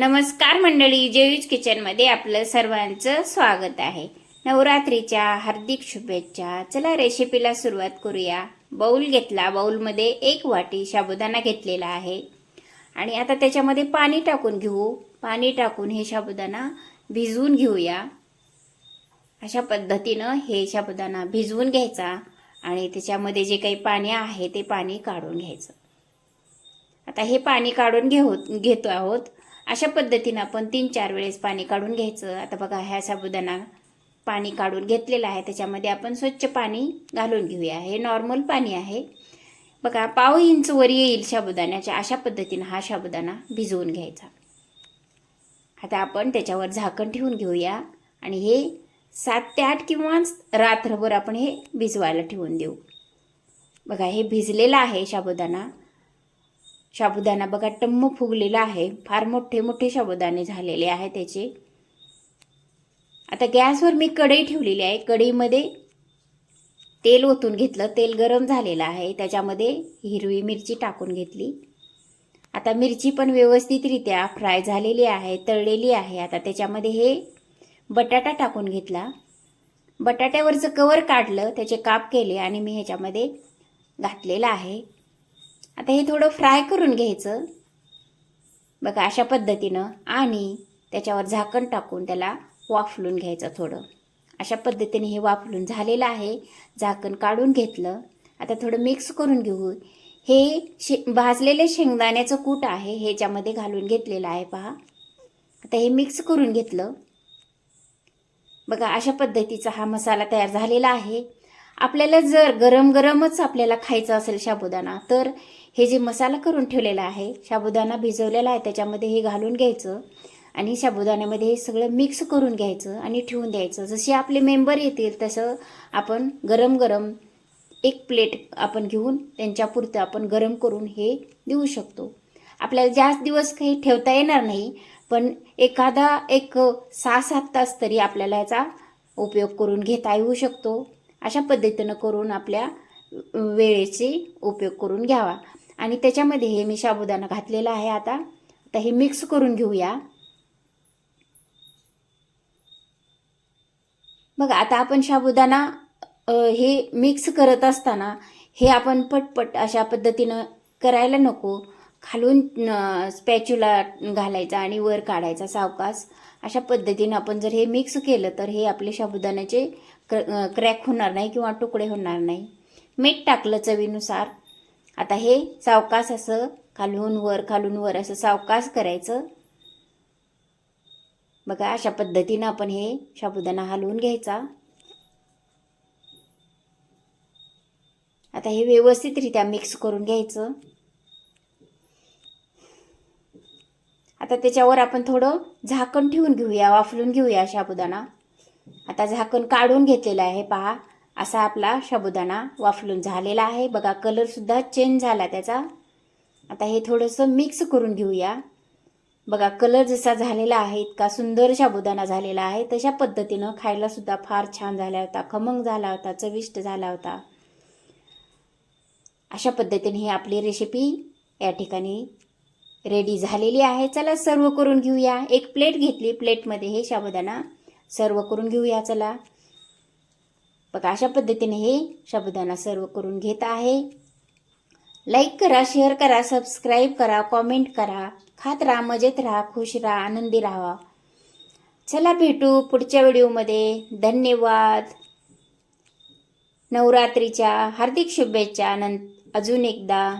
नमस्कार मंडळी जेयूज किचनमध्ये आपलं सर्वांचं स्वागत आहे. नवरात्रीच्या हार्दिक शुभेच्छा. चला रेसिपीला सुरुवात करूया. बाऊल घेतला. बाऊलमध्ये एक वाटी साबुदाणा घेतलेला आहे. आणि आता त्याच्यामध्ये पाणी टाकून घेऊ. पाणी टाकून हे साबुदाणा भिजवून घेऊया. अशा पद्धतीनं हे साबुदाणा भिजवून घ्यायचा आणि त्याच्यामध्ये जे काही पाणी आहे ते पाणी काढून घ्यायचं. आता हे पाणी काढून घेऊ घेतो आहोत. अशा पद्धतीनं आपण तीन चार वेळेस पाणी काढून घ्यायचं. आता बघा ह्या साबुदाणा पाणी काढून घेतलेलं आहे. त्याच्यामध्ये आपण स्वच्छ पाणी घालून घेऊया. हे नॉर्मल पाणी आहे. बघा पाव इंच वर येईल साबुदाण्याच्या. अशा पद्धतीनं हा साबुदाणा भिजवून घ्यायचा. आता आपण त्याच्यावर झाकण ठेवून घेऊया. आणि हे सात ते आठ किंवा रात्रभर आपण हे भिजवायला ठेवून देऊ. बघा हे भिजलेलं आहे साबुदाणा. साबुदाणा बघा टम्म फुगलेला आहे. फार मोठे मोठे साबुदाणे झालेले आहे त्याचे. आता गॅसवर मी कढई ठेवलेली आहे. कढईमध्ये तेल ओतून घेतलं. तेल गरम झालेलं आहे. त्याच्यामध्ये हिरवी मिरची टाकून घेतली. आता मिरची पण व्यवस्थितरित्या फ्राय झालेली आहे तळलेली आहे. आता त्याच्यामध्ये हे बटाटा टाकून घेतला. बटाट्यावरचं कवर काढलं त्याचे काप केले आणि मी ह्याच्यामध्ये घातलेलं आहे. आता हे थोडं फ्राय करून घ्यायचं. बघा अशा पद्धतीनं आणि त्याच्यावर झाकण टाकून त्याला वाफलून घ्यायचं थोडं. अशा पद्धतीने हे वाफलून झालेलं आहे. झाकण काढून घेतलं. आता थोडं मिक्स करून घेऊ. हे शे भाजलेले शेंगदाण्याचं कूट आहे ह्याच्यामध्ये घालून घेतलेलं आहे पहा. आता हे मिक्स करून घेतलं. बघा अशा पद्धतीचा हा मसाला तयार झालेला आहे. आपल्याला जर गरम गरमच आपल्याला खायचं असेल साबुदाणा तर हे जे मसाला करून ठेवलेला आहे साबुदाणा भिजवलेला आहे त्याच्यामध्ये हे घालून घ्यायचं आणि साबुदाण्यामध्ये हे सगळं मिक्स करून घ्यायचं आणि ठेवून द्यायचं. जसे आपले मेंबर येतील तसं आपण गरम गरम एक प्लेट आपण घेऊन त्यांच्यापुरतं आपण गरम करून हे देऊ शकतो. आपल्याला जास्त दिवस काही ठेवता येणार नाही पण एखादा एक सहा सात तास तरी आपल्याला याचा उपयोग करून घेता येऊ शकतो. अशा पद्धतीनं करून आपल्या वेळेचे उपयोग करून घ्यावा. आणि त्याच्यामध्ये हे मी साबुदाणा घातलेला आहे आता. आता हे मिक्स करून घेऊया. बघा आता आपण साबुदाणा हे मिक्स करत असताना हे आपण पटपट अशा पद्धतीनं करायला नको. खालून स्पॅच्युला घालायचा आणि वर काढायचा सावकाश. अशा पद्धतीनं आपण जर हे मिक्स केलं तर हे आपले साबुदाण्याचे क्र क्रॅक होणार नाही किंवा तुकडे होणार नाही. मीठ टाकलं चवीनुसार. आता हे सावकास असं खालून वर खालून वर असं सावकास करायचं. बघा अशा पद्धतीनं आपण हे साबुदाणा हलवून घ्यायचा. आता हे व्यवस्थितरित्या मिक्स करून घ्यायचं. आता त्याच्यावर आपण थोडं झाकण ठेवून घेऊया वाफलून घेऊया साबुदाणा. आता झाकण काढून घेतलेलं आहे पहा. असा आपला साबुदाणा वाफलून झालेला आहे. बघा कलरसुद्धा चेंज झाला त्याचा. आता हे थोडंसं मिक्स करून घेऊया. बघा कलर जसा झालेला आहे इतका सुंदर साबुदाणा झालेला आहे. तशा पद्धतीनं खायलासुद्धा फार छान झाला होता. खमंग झाला होता चविष्ट झाला होता. अशा पद्धतीने ही आपली रेसिपी या ठिकाणी रेडी झालेली आहे. चला सर्व करून घेऊया. एक प्लेट घेतली प्लेटमध्ये हे साबुदाणा सर्व करून घेऊया चला. बघा अशा पद्धतीने हे साबुदाणा सर्व करून घेत आहे. लाईक करा शेअर करा सबस्क्राईब करा कॉमेंट करा. खात राहा मजेत राहा खुश राहा आनंदी राहा. चला भेटू पुढच्या व्हिडिओमध्ये. धन्यवाद. नवरात्रीच्या हार्दिक शुभेच्छा. नंत अजून एकदा.